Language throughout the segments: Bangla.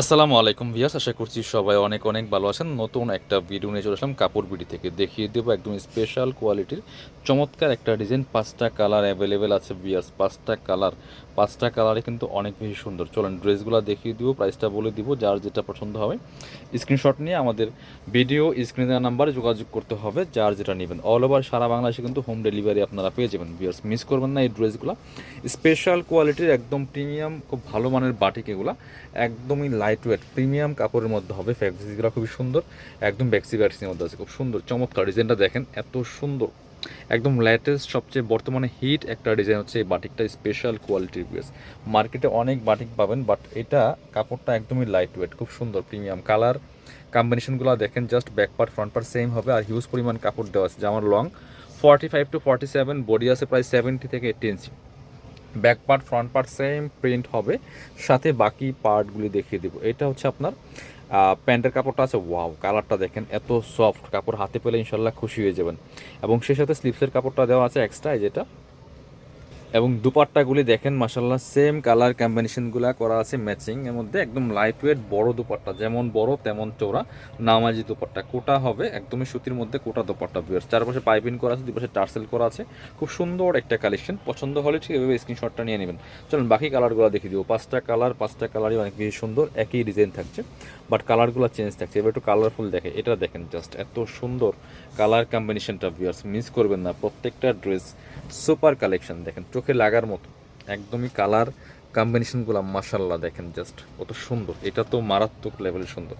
আসসালামু আলাইকুম ভিয়াস আশা করছি সবাই অনেক অনেক ভালো আছেন। নতুন একটা ভিডিও নিয়ে চলে আসলাম কাপড় বিডি থেকে। দেখিয়ে দেবো একদম স্পেশাল কোয়ালিটির চমৎকার একটা ডিজাইন পাঁচটা কালার অ্যাভেলেবেল আছে ভিয়াস পাঁচটা কালার পাঁচটা কালারে কিন্তু অনেক বেশি সুন্দর। চলেন ড্রেসগুলো দেখিয়ে দিব প্রাইসটা বলে দিব, যার যেটা পছন্দ হবে। স্ক্রিনশট নিয়ে আমাদের ভিডিও স্ক্রিনে নাম্বারে যোগাযোগ করতে হবে, যার যেটা নেবেন। অল ওভার সারা বাংলাদেশে কিন্তু হোম ডেলিভারি আপনারা পেয়ে যাবেন। ভিয়ার্স মিস করবেন না এই ড্রেসগুলো। স্পেশাল কোয়ালিটির একদম প্রিমিয়াম খুব ভালো মানের বাটিক এগুলো। একদমই লাইট ওয়েট প্রিমিয়াম কাপড়ের মধ্যে হবে ফ্যাব্রিক্সগুলো খুবই সুন্দর, একদম ব্যাক্সি ব্যাক্সির মধ্যে আছে, খুব সুন্দর, চমৎকার ডিজাইনটা দেখেন, এত সুন্দর। একদম লেটেস্ট সবচেয়ে বর্তমানে হিট একটা ডিজাইন হচ্ছে এই বাটিকটা স্পেশাল কোয়ালিটির ড্রেস মার্কেটে অনেক বাটিক পাবেন বাট এটা কাপড়টা একদমই লাইট ওয়েট খুব সুন্দর প্রিমিয়াম কালার কম্বিনেশনগুলো দেখেন just back part front part same হবে, আর হিউজ পরিমাণ কাপড় দেওয়া আছে। যেমন long forty five to forty seven body আছে প্রায় সেভেন্টি থেকে eighty inch back part, front part same, print হবে। সাথে বাকি পার্টগুলি দেখিয়ে দেবো। এটা হচ্ছে আপনার প্যান্টের কাপড়টা আছে, ওয়াও, কালারটা দেখেন, এত সফট। কাপড় হাতে পেলে ইনশাল্লাহ খুশি হয়ে যাবেন। এবং সেই সাথে স্লিপসের কাপড়টা দেওয়া আছে এক্সট্রা যেটা। এবং দুপাট্টাগুলি দেখেন মাসাল্লাহ সেম কালার কম্বিনেশনগুলো করা আছে ম্যাচিং এর মধ্যে, একদম লাইট ওয়েট বড় দুপাট্টা, যেমন বড় তেমন চৌড়া নামাজি দুপাট্টা। কোটা হবে একদমই সুতির মধ্যে কোটা দুপাট্টা বিয়ার্স চারপাশে পাইপিং করা আছে, দুপাশে টার্সেল করা আছে। খুব সুন্দর একটা কালেকশন পছন্দ হলে ঠিক এভাবে স্ক্রিনশটটা নিয়ে নেবেন। চলুন, বাকি কালারগুলো দেখিয়ে দিব। পাঁচটা কালার পাঁচটা কালারই অনেক বেশি সুন্দর, একই ডিজাইন থাকছে বাট কালারগুলো চেঞ্জ থাকছে। এবার একটু কালারফুল দেখে, এটা দেখেন জাস্ট এত সুন্দর কালার কম্বিনেশনটা ভিউয়ার্স মিস করবেন না। প্রত্যেকটা ড্রেস সুপার কালেকশন দেখেন চোখে লাগার মতো। একদমই কালার কম্বিনেশনগুলো মাসাল্লাহ দেখেন জাস্ট কত সুন্দর। এটা তো মারাত্মক লেভেলের সুন্দর।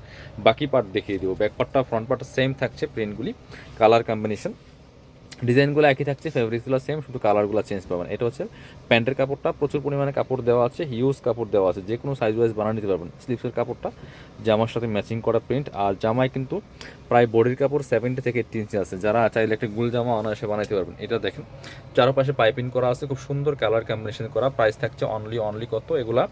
বাকি পার্ট দেখিয়ে দিব। ব্যাক পার্টটা ফ্রন্ট পার্টটা সেম থাকছে প্রিন্টগুলি কালার কম্বিনেশন ডিজাইনগুলো একই থাকছে ফেব্রিক্সগুলো সেম শুধু কালারগুলো চেঞ্জ পাবেন। এটা হচ্ছে প্যান্টের কাপড়টা, প্রচুর পরিমাণে কাপড় দেওয়া আছে হিউজ কাপড় দেওয়া আছে যে কোনো সাইজ ওয়াইজ বানিয়ে নিতে পারবেন। স্লিপসের কাপড়টা, জামার সাথে ম্যাচিং করা প্রিন্ট আর জামায় কিন্তু প্রায় বডির কাপড় সেভেন্টি থেকে এইটটি ইঞ্চি আছে। যারা চাইলে একটা গুল জামা অনায়াসে বানাইতে পারবেন, এটা দেখেন। চারপাশে পাইপিং করা আছে, খুব সুন্দর কালার কম্বিনেশন করা প্রাইস থাকছে অনলি অনলি কত? এগুলা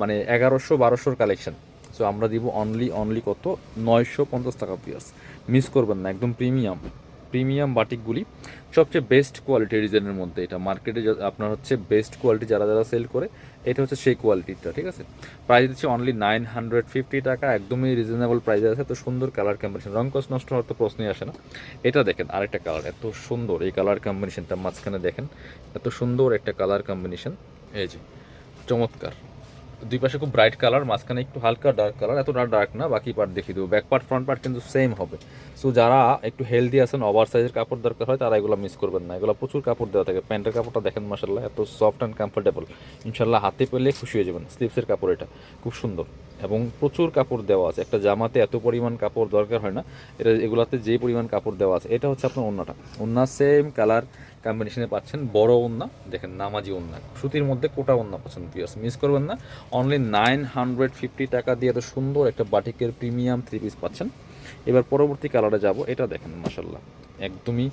মানে এগারোশো বারোশোর কালেকশন সো আমরা দিব অনলি অনলি কত? নয়শো পঞ্চাশ টাকা পিয়াস মিস করবেন না, একদম প্রিমিয়াম প্রিমিয়াম বাটিকগুলি সবচেয়ে বেস্ট কোয়ালিটি ডিজাইনের মধ্যে। এটা মার্কেটে আপনার হচ্ছে বেস্ট কোয়ালিটি যারা যারা সেল করে, এটা হচ্ছে সেই কোয়ালিটিটা ঠিক আছে? প্রাইস দিচ্ছে অনলি নাইন হান্ড্রেড ফিফটি টাকা, একদমই রিজনেবল প্রাইসে আছে। তো সুন্দর কালার কম্বিনেশন রং কস নষ্ট হওয়ার তো প্রশ্নই আসে না। এটা দেখেন, আরেকটা কালার এত সুন্দর এই কালার কম্বিনেশনটা মাঝখানে দেখেন, এত সুন্দর একটা কালার কম্বিনেশন এই যে, চমৎকার। দুই পাশে খুব ব্রাইট কালার মাঝখানে একটু হালকা ডার্ক কালার এতটা ডার্ক না, বাকি পার্ট দেখিয়ে দেবো। ব্যাক পার্ট ফ্রন্ট পার্ট কিন্তু সেম হবে। সো যারা একটু হেলদি আছেন ওভার সাইজের কাপড় দরকার হয়, তারা এগুলো মিস করবেন না। এগুলো প্রচুর কাপড় দেওয়া থাকে। প্যান্টের কাপড়টা দেখেন মাসাল্লাহ এত সফট অ্যান্ড কমফোর্টেবল ইনশাল্লাহ হাতে পেলে খুশি হয়ে যাবেন। স্লিপসের কাপড় এটা। খুব সুন্দর। এবং প্রচুর কাপড় দেওয়া আছে। একটা জামাতে এত পরিমাণ কাপড় দরকার হয় না। এটা, এগুলাতে যে পরিমাণ কাপড় দেওয়া আছে, এটা হচ্ছে আপনার ওন্নাটা। ওন্না সেম কালার কম্বিনেশনে পাচ্ছেন বড় ওন্না, দেখেন নামাজি ওন্না। সুতির মধ্যে কোটা ওন্না পাচ্ছেন পিয়াস মিস করবেন না। অনলি নাইন হান্ড্রেড ফিফটি টাকা দিয়ে এত সুন্দর একটা বাটিকের প্রিমিয়াম থ্রি পিস পাচ্ছেন। এবার পরবর্তী কালারে যাব, এটা দেখেন মাসাল্লাহ একদমই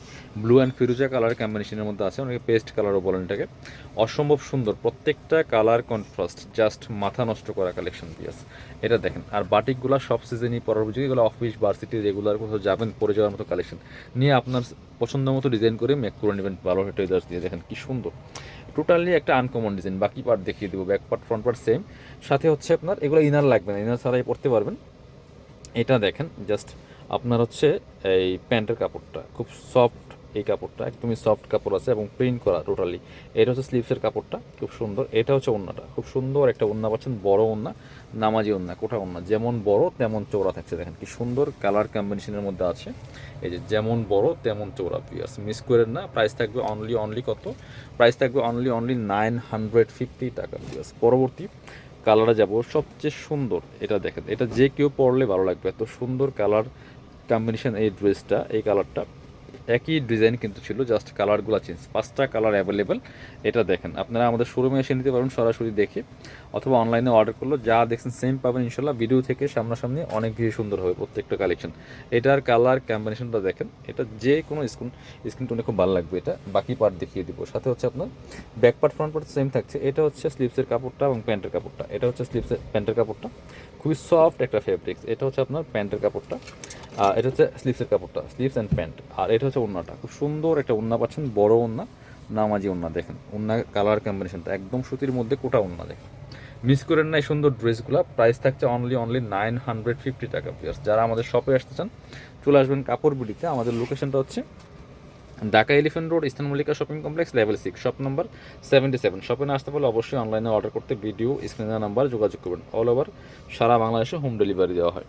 ব্লু অ্যান্ড ফিরুজা কালার কম্বিনেশনের মধ্যে আছে, অনেকে পেস্ট কালারও বলেন এটাকে। অসম্ভব সুন্দর, প্রত্যেকটা কালার কন্ট্রাস্ট জাস্ট মাথা নষ্ট করা কালেকশন পিয়াস এটা দেখেন, আর বাটিকগুলো সব সিজনই পরার উপযোগী এগুলো অফিস ভার্সিটি রেগুলার কোথাও যাবেন পরে যাওয়ার মতো কালেকশন নিয়ে আপনার পছন্দ মতো ডিজাইন করে মেক করে নেবেন, ভালো ট্রেডার্স দিয়ে, দেখেন কি সুন্দর। টোটালি একটা আনকমন ডিজাইন বাকি পার্ট দেখিয়ে দেবো back part front part same সাথে হচ্ছে আপনার, এগুলো ইনার লাগবে না ইনার ছাড়াই পড়তে পারবেন। এটা দেখেন জাস্ট আপনার হচ্ছে এই প্যান্টের কাপড়টা, খুব সফট এই কাপড়টা, একদমই সফট কাপড় আছে এবং প্রিন্ট করা টোটালি এটা হচ্ছে স্লিভসের কাপড়টা, খুব সুন্দর। এটা হচ্ছে ওন্নাটা, খুব সুন্দর একটা ওন্না পাচ্ছেন, বড় ওন্না, নামাজি ওন্না কোটা ওন্না। যেমন বড়, তেমন চৌড়া থাকছে, দেখেন কি সুন্দর কালার কম্বিনেশনের মধ্যে আছে। এই যে যেমন বড়, তেমন চৌড়া পিয়াস মিস করেন না। প্রাইস থাকবে অনলি অনলি কত? প্রাইস থাকবে only only nine hundred fifty টাকা পিয়াস পরবর্তী কালারে যাব। সবচেয়ে সুন্দর এটা দেখেন। এটা যে কেউ পরলে ভালো লাগবে। এত সুন্দর কালার কম্বিনেশন এই ড্রেসটা এই কালারটা। একই ডিজাইন কিন্তু ছিল জাস্ট কালারগুলো চেঞ্জ পাঁচটা কালার অ্যাভেলেবেল এটা দেখেন। আপনারা আমাদের শোরুমে এসে নিতে পারবেন সরাসরি দেখে, অথবা অনলাইনে অর্ডার করল যা দেখছেন সেম পাবেন ইনশাল্লাহ ভিডিও থেকে সামনাসামনি অনেক বেশি সুন্দর হবে প্রত্যেকটা কালেকশন এটার কালার কম্বিনেশনটা দেখেন, এটা যে কোনো স্কিন স্কিন টোনে খুব ভালো লাগবে এটা। বাকি পার্ট দেখিয়ে দিব। সাথে হচ্ছে আপনার back part front part same থাকছে। এটা হচ্ছে স্লিপসের কাপড়টা এবং প্যান্টের কাপড়টা। এটা হচ্ছে স্লিপসের প্যান্টের কাপড়টা। খুবই সফট একটা ফেব্রিক্স এটা হচ্ছে আপনার প্যান্টের কাপড়টা। এটা হচ্ছে স্লিপসের কাপড়টা স্লিপস অ্যান্ড প্যান্ট আর এটা হচ্ছে ওন্নাটা খুব সুন্দর একটা ওন্না পাচ্ছেন, বড় ওন্না নামাজি ওন্না দেখেন। ওন্না কালার কম্বিনেশনটা একদম সুতির মধ্যে কোটা ওন্না দেখেন। মিস করেন না এই সুন্দর ড্রেসগুলো। প্রাইস থাকছে only only nine hundred fifty টাকা পিয়ার্স যারা আমাদের শপে আসতে চান, চলে আসবেন কাপড় বিডিতে আমাদের লোকেশনটা হচ্ছে Dhaka elephant road eastern Mallika shopping complex level six shop number seventy seven শপে না আসতে পারলে অবশ্যই অনলাইনে অর্ডার করতে ভিডিও স্ক্রিনের নাম্বার যোগাযোগ করবেন। অল ওভার সারা বাংলাদেশে হোম ডেলিভারি দেওয়া হয়।